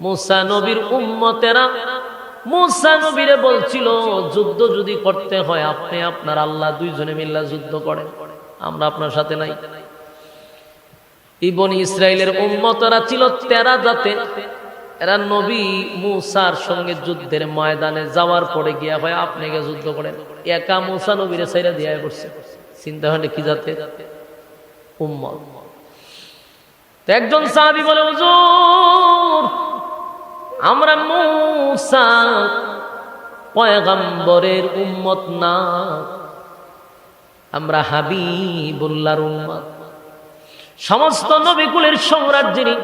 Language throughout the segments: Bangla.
মুসা নবীর উম্মতেরা, মুসা নবীরে বলছিল, যুদ্ধ যদি করতে হয়, আপনি আপনার আল্লাহ দুইজনে মিল্লা যুদ্ধ করেন। আমরা আপনার সাথে নাই। ইবন ইসরায়েলের উম্মতরা ছিল তেরা জাতে এরা নবী মুসার সঙ্গে যুদ্ধের ময়দানে যাওয়ার পরে গিয়া হয়, আপনি গিয়ে যুদ্ধ করেন। একা মুসা নবীরে সাইরা দিয়া করছে। চিন্তা হয় কি জাতে উম্মত। একজন সাহাবি বলে, হুজুর আমরা মুসা, পয়গম্বরের উম্মত না। আমরা হাবিবুল্লাহর উম্মত। সমস্ত নবীকুলের সম্রাট যিনি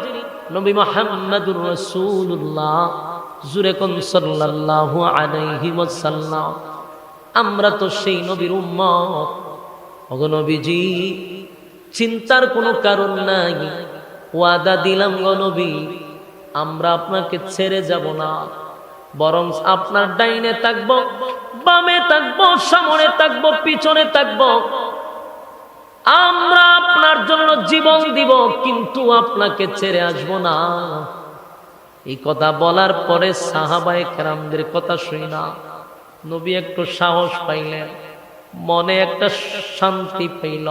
নবী মোহাম্মদুর রাসূলুল্লাহ, জুরে কোন সাল্লাল্লাহু আলাইহি ওয়াসাল্লাম। আমরা তো সেই নবীর উম্মত। ওগো নবীজি, চিন্তার কোনো কারণ নাই। ওয়াদা দিলাম গো নবী। আমরা আপনাকে ছেড়ে যাব না। বরং আপনার ডাইনে থাকব, বামে থাকব, সামনে থাকব, পিছনে থাকব। আমরা আপনার জন্য জীবন দিব, কিন্তু আপনাকে ছেড়ে আসব না। এই কথা বলার পরে সাহাবায়ে কেরামদের কথা শুই না। নবী একটু সাহস পাইলেন, মনে একটা শান্তি পাইল।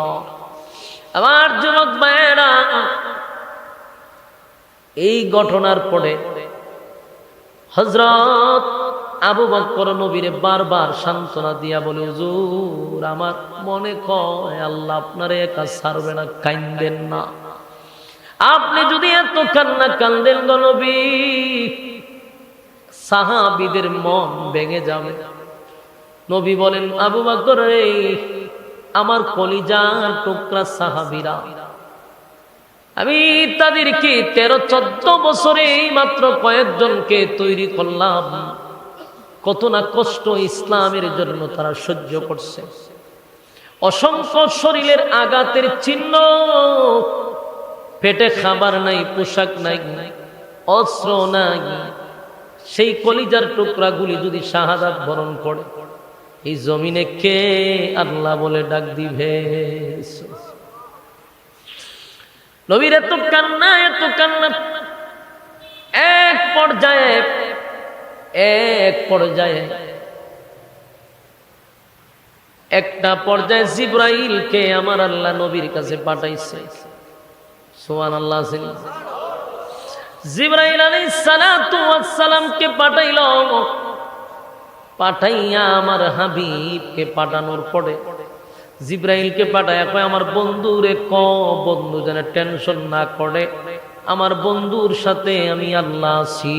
আমার যুবক ভাইয়েরা এই ঘটনার পরে হজরত আবু বক্কর নবীরে বারবার সান্ত্বনা দিয়া বলে, হুজুর, আমার মনে কয় আল্লাহ আপনারে একা ছাড়বে না, কাইন্দেন না। আপনি যদি এত কান্না কান্দেন নবী, সাহাবিদের মন ভেঙে যাবে। নবী বলেন, আবু বকর আমার কলিজার টুকরা সাহাবিরা আমি তাদেরকে তেরো, চোদ্দ বছরে এই মাত্র কয়েকজনকে তৈরি করলাম। কত না কষ্ট ইসলামের জন্য তারা সহ্য করছে। অসংখ্য শরীরের আঘাতের চিহ্ন, পেটে খাবার নাই, পোশাক নাই, অস্ত্র নাই, সেই কলিজার টুকরাগুলি যদি শাহাদাত বরণ করে, এই জমিনে কে আল্লাহ বলে ডাক দিবে? নবীর এত কান্না এত কান্না। এক পর্যায়ে এক পর্যায়ে একটা পর্যায়ে জিব্রাইলকে আমার আল্লাহ নবীর কাছে পাঠাইছে। সোহান আল্লাহ জিব্রাইল আলাইহিস সালাতু ওয়াস সালামকে পাঠাইল। পাঠাইয়া আমার হাবিবকে পাঠানোর পরে জিব্রাইলকে পাঠায়, কয়, আমার বন্ধুরে ক, বন্ধু যেন টেনশন না করে। আমার বন্ধুর সাথে আমি আল্লাহ আছি।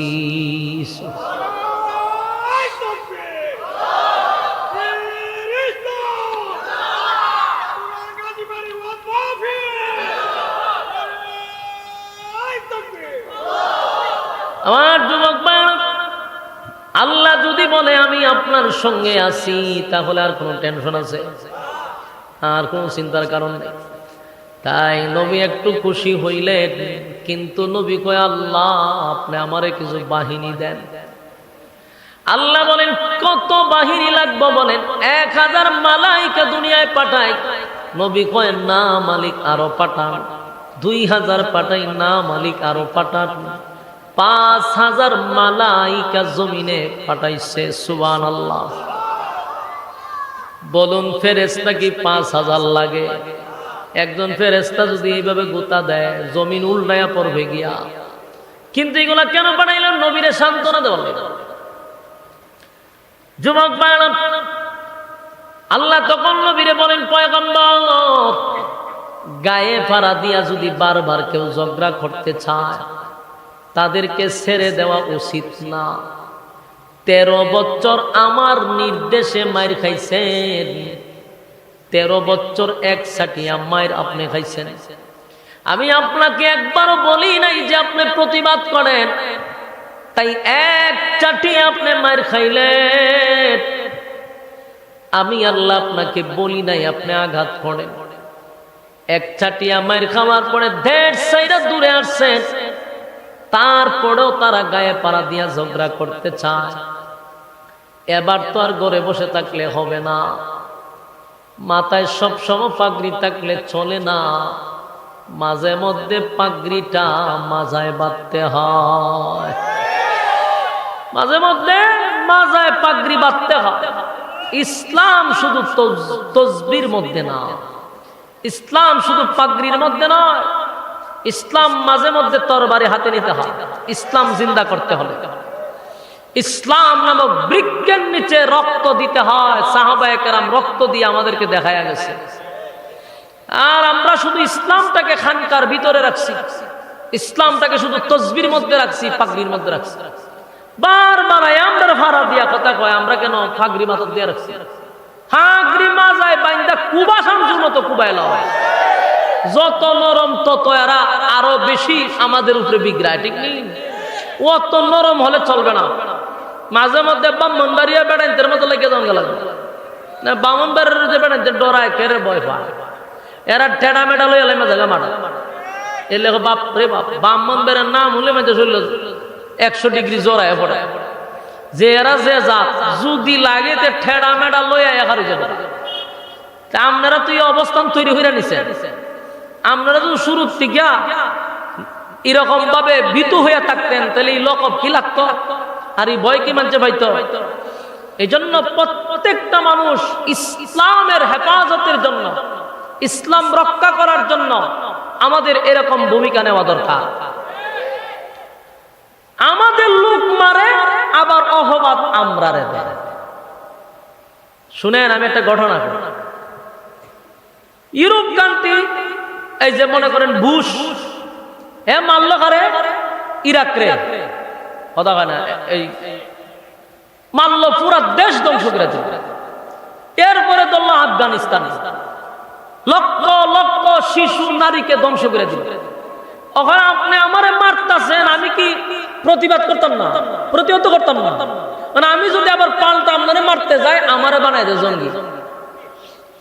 আমার যুবক আল্লাহ যদি বলে, আমি আপনার সঙ্গে আছি, তাহলে আর কোনো টেনশন আছে? আর কোনো চিন্তার কারণ নেই। তাই নবী একটু খুশি হইলেন, কিন্তু নবী কয়, আল্লাহ, আপনি আমারে কিছু বাহিনী দেন। আল্লাহ বলেন, কত বাহিনী লাগবে বলেন, এক হাজার মালাইকা দুনিয়ায় পাঠায় নবী কয়, না মালিক, আরও পাঠান। দুই হাজার পাঠাই, না মালিক, আরও পাঠান। পাঁচ হাজার মালাইকা জমিনে পাঠাইছে সুবান আল্লাহ বলুন ফেরেস্তা কি পাঁচ হাজার লাগে? একজন ফেরেস্তা যদি এইভাবে গোতা দেয়, জমিন উল্টায়া পড়বে গিয়া। কিন্তু এগুলা কেন পাঠাইলেন নবীরে সান্ত্বনা দেওয়ার লাগে। যুবক আল্লাহ তখন নবীরে বলেন, পয়গম্বর, গায়ে ফাড়া দিয়া যদি বারবার কেউ ঝগড়া করতে চায়, তাদেরকে ছেড়ে দেওয়া উচিত না। তেরো বছর আমার নির্দেশে মায়ের খাইছেন। তেরো বছর এক সাটিয়া মায়ের আপনি খাইছেন। আমি আপনাকে একবারও বলি নাই যে আপনি প্রতিবাদ করেন। তাই এক চাটি আপনি মায়ের খাইলেন। আমি আল্লাহ আপনাকে বলি নাই আপনি আঘাত করেন। এক চাটিয়া মায়ের খাওয়ার পরে দেড় সাইডা দূরে আসছেন। তারপরেও তারা গায়ে পাড়া দিয়া ঝগড়া করতে চায়। এবার তো আর ঘরে বসে থাকলে হবে না। মাথায় সবসময় পাগড়ি থাকলে চলে না। মাঝে মধ্যে পাগড়িটা মাজায় বাঁধতে হয়। মাঝে মধ্যে মাজায় পাগড়ি বাঁধতে হয়। ইসলাম শুধু তসবির মধ্যে না। ইসলাম শুধু পাগড়ির মধ্যে নয়। ইসলাম মাঝে মধ্যে তরবারি হাতে নিতে হয়। ইসলাম জিন্দা করতে হলে। ইসলাম নামক বৃক্ষের নিচে রক্ত দিতে হয়। সাহাবায়ে রক্ত দিয়ে আমাদেরকে দেখায়া গেছে। আর আমরা শুধু ইসলামটাকে খানকার ভিতরে রাখছি। ইসলামটাকে শুধু তসবির মধ্যে রাখছি, পাগড়ির মধ্যে রাখছি। বারবার আমরা ভাড়া দিয়া কথা কয়, আমরা কেন ফাগরি মাথা দিয়ে রাখছি? ফাগরি মাজায় বাইন্দা কুবা মতো কুবাইলা হয় যত নরম, তত এরা আরও বেশি আমাদের উপরে বিগ্রায় ঠিক নেই? অত নরম হলে চলবে না। মাঝে মধ্যে বামন বাড়িয়া বেড়াইতের মতো লেগে জঙ্গা লাগবে না, বামন বাড়ির যে বেড়াইতে ডরায় কেড়ে বয় পায়? এরা ঠেডা মেডা লই এলাই জায়গা মারা এলে বাপ রে বাপ, বামন বেড়ার নাম হলে মেঝে চলল একশো ডিগ্রি জোড়ায় পড়ে। যে এরা যে জাত, যদি লাগে তে ঠেডা মেডা লই আয় হারি যাবে। তা আপনারা তুই অবস্থান তৈরি হইরা নিছেন। আপনারা যদি শুরুর থেকে এরকম ভাবে ভীতু হইয়া থাকতেন, তাহলে এই লকব কি লাগতো? আর এই ভয় কি মানছে পাইতো? এই জন্য প্রত্যেকটা মানুষ ইসলামের হেফাজতের জন্য, ইসলাম রক্ষা করার জন্য আমাদের এরকম ভূমিকা নেওয়া দরকার। আমাদের লোক মারে, আবার অহবাদ আমরা রে শুনেন, আমি একটা ঘটনা ইউরোপ এই যে মনে করেন বুশ এ মারল কারে? ইরাক রে কথা না, এই মারল পুরা দেশ ধ্বংস করে দিল। এরপরে ধরল আফগানিস্তান। লক্ষ লক্ষ শিশু নারীকে ধ্বংস করে দিল। ওখানে আপনি আমারে মারতাছেন, আমি কি প্রতিবাদ করতাম না? প্রতিহত করতাম না? মানে আমি যদি আবার পাল্টা আপনারে মারতে যাই, আমারে বানাই দেয় জঙ্গি।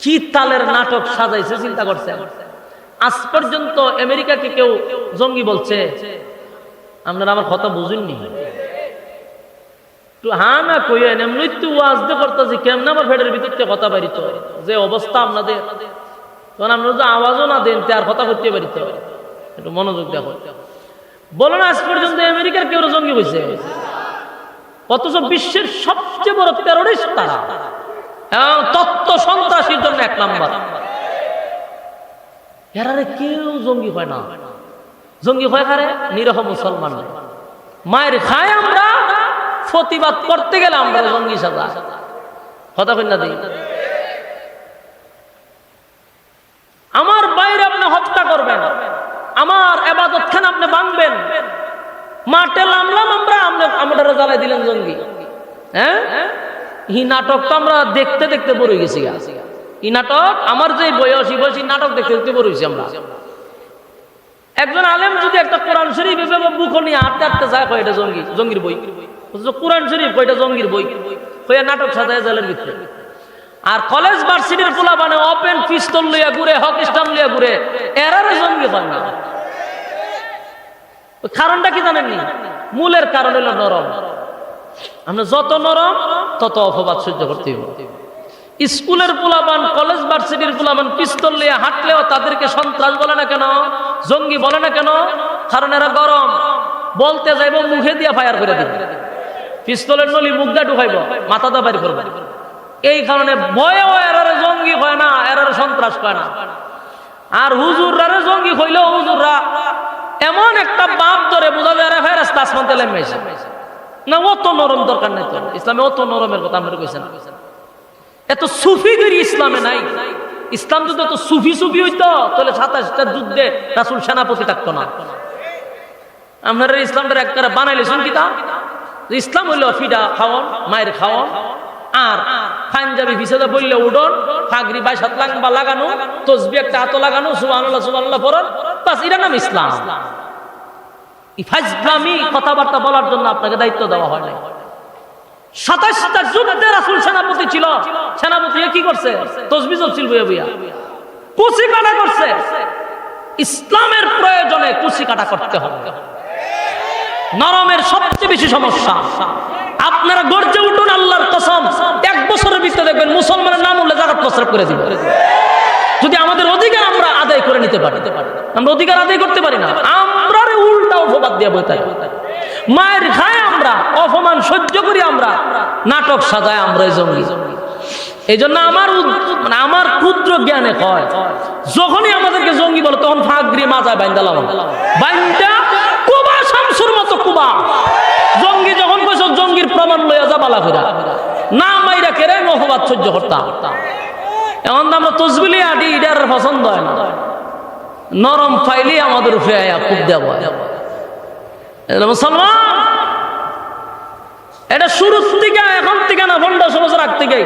কি তালের নাটক সাজাইছে, চিন্তা করছে আজ পর্যন্ত আমেরিকাকে কেউ জঙ্গি বলছে, আপনারা আমার কথা বুঝেননি। হা না কইয়েন করতেছি, কেমন আমার ফেডের কথা বাড়িত? যে অবস্থা আপনাদের। তখন আপনারা যদি আওয়াজও না দেন আর কথা করতে পারিত একটু মনোযোগ দেখো। বলো না, আজ পর্যন্ত আমেরিকার কেউ জঙ্গি হয়েছে অথচ বিশ্বের সবচেয়ে বড় টেরোরিস্ট তারা। এবং তত্ত্ব সন্ত্রাসীর জন্য এক নাম্বার। এরারে কেউ জঙ্গি হয় না। জঙ্গি হয় কারে? নিরহ মুসলমান। মায়ের খায় আমরা, প্রতিবাদ করতে গেলে আমরা জঙ্গি সাজা। কথা কন্যা দিই। আমার বাইরে আপনি হত্যা করবেন, আমার এবাদত খান আপনি ভাঙবেন, মাঠে নামলাম আমরা আমরা জ্বালাই দিলেন জঙ্গি। হ্যাঁ? এই নাটক তো আমরা দেখতে দেখতে হয়ে গেছি এই নাটক, আমার যে বয়স, এই বয়স নাটক দেখতে দেখতে বড় আমরা। একজন আলেম যদি একটা কোরআন শরীফ এভাবে বুক নিয়ে হাঁটতে হাঁটতে যায়, কয় এটা জঙ্গি, জঙ্গির বই? কোরআন শরীফ কয়টা জঙ্গির বই? কয়ে নাটক সাজায় জালের ভিতরে। আর কলেজ ভার্সিটির পোলা মানে ওপেন পিস্তল লইয়া ঘুরে, হক স্টাম লইয়া ঘুরে এরারে জঙ্গি হয় না। কারণটা কি জানেননি মূলের কারণ হলো নরম। আমরা যত নরম, তত অপবাদ সহ্য করতে হবে স্কুলের পোলাবান কলেজ ভার্সিটির পোলাবান পিস্তল নিয়ে হাঁটলেও তাদেরকে সন্ত্রাস বলে না কেন? জঙ্গি বলে না কেন? কারণ এরা গরম। বলতে যাইব, মুখে দিয়া ফায়ার করে দিবে। পিস্তলের নলি মুখ দিয়ে ঢুকাইব, মাথা দা বাড়ি করবে। এই কারণে ভয়েও এরারে জঙ্গি হয় না, এরারে সন্ত্রাস হয় না। আর হুজুররা জঙ্গি হইলেও হুজুররা এমন একটা বাপ ধরে বোঝা যায় এরা ফেরাস্তা আসমান তেলে মেশে না, অত নরম দরকার নেই তো। ইসলামে অত নরমের কথা আমরা কইছেন এত সুফিগিরি ইসলামে নাই। ইসলাম যদি এত সুফি সুফি হইতো, তাহলে সাতাশটা যুদ্ধে রাসুল সেনাপতি থাকতো না। আপনারা ইসলামটা একটা বানাইলে শুন কি তা? ইসলাম হইল ফিডা খাওয়ন, মায়ের খাওয়ন, আর পাঞ্জাবি ভিসাদা বললে উডন, ফাগরি বাইশ হাত লাগাবা লাগানো, তসবি একটা হাত লাগানো, সুবহানাল্লাহ সুবহানাল্লাহ পড়ন, বাস এটা নাম ইসলাম। ইফাজলামি কথাবার্তা বলার জন্য আপনাকে দায়িত্ব দেওয়া হয় নাই। সাতাশটা যুদ্ধে রাসুল সেনাপতি ছিল। সেনাপতি কি করছে? তসবি চলছিল কুচি কাটা করছে। ইসলামের প্রয়োজনে কুচি কাটা করতে হবে। নরমের সবচেয়ে বেশি সমস্যা। আপনারা গর্জে উঠুন আল্লাহর কসম, এক বছরের ভিতরে দেখবেন মুসলমানের নাম উল্লে জাগাত প্রস্রাব করে দিবে। যদি আমাদের অধিকার আমরা আদায় করে নিতে পারি, আমরা অধিকার আদায় করতে পারি না আমরা উল্টা উপবাদ দিয়ে বইতে মায়ের খায় আমরা, অপমান সহ্য করি আমরা, নাটক সাজায় আমরা এই জঙ্গি এই জন্য আমার মানে আমার ক্ষুদ্র জ্ঞানে কয় যখনই আমাদেরকে জঙ্গি বলে, তখন ফাঁক দিয়ে মাথায় বাইন্দালাম বাইন্দা কুবা শামসুর মতো কুবা। জঙ্গি যখন কইছ, জঙ্গির প্রমাণ লইয়া যা বালা ফেরা না মাইরা কেরে মহবাদ সহ্য করতাম। এখন তো আমরা তসবিলি আদি ইডার পছন্দ হয় না। নরম ফাইলি আমাদের আয়া খুব দেওয়া মুসলমান! এটা শুরুর থেকে এখন থেকে না পনেরোশো বছর রাখতে থেকে